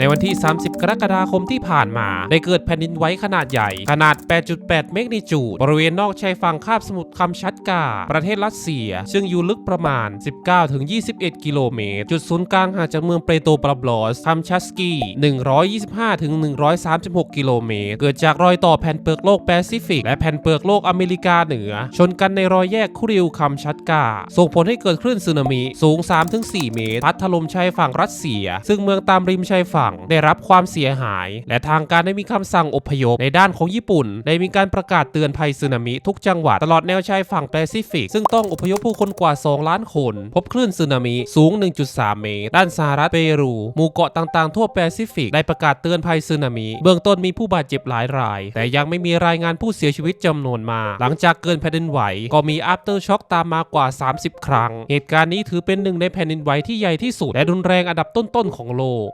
ในวันที่ 30 กรกฎาคมที่ผ่านมา ได้เกิดแผ่นดินไหวขนาดใหญ่ ขนาด 8.8 เมกนิจูด บริเวณนอกชายฝั่งคาบสมุทรคัมชัตกา ประเทศรัสเซีย ซึ่งอยู่ลึกประมาณ 19-21 กิโลเมตร จุดศูนย์กลางห่างจากเมืองเปโตรปราบลอสคัมชัสกี125-136 กิโลเมตร เกิดจากรอยต่อแผ่นเปลือกโลกแปซิฟิก และแผ่นเปลือกโลกอเมริกาเหนือ ชนกันในรอยแยกคุริวคัมชัตกา ส่งผลให้เกิดคลื่นสึนามิสูง 3-4 เมตร พัดถล่มชายฝั่งรัสเซีย ซึ่งเมืองตามริมชายฝั่งได้รับความเสียหาย และทางการได้มีคำสั่งอพยพในด้านของญี่ปุ่น ได้มีการประกาศเตือนภัยสึนามิทุกจังหวัดตลอดแนวชายฝั่งแปซิฟิก ซึ่งต้องอพยพผู้คนกว่า 2 ล้านคน พบคลื่นสึนามิสูง 1.3 เมตร ด้านสหรัฐเปรูหมู่เกาะต่างๆ ทั่วแปซิฟิก ได้ประกาศเตือนภัยสึนามิ เบื้องต้นมีผู้บาดเจ็บหลายราย แต่ยังไม่มีรายงานผู้เสียชีวิตจำนวนมากหลังจากเกินแผ่นดินไหว ก็มี after shock ตามมากว่า 30 ครั้ง เหตุการณ์นี้ถือเป็นหนึ่งในแผ่นดินไหวที่ใหญ่ที่สุดและรุนแรงอันดับต้นๆของโลก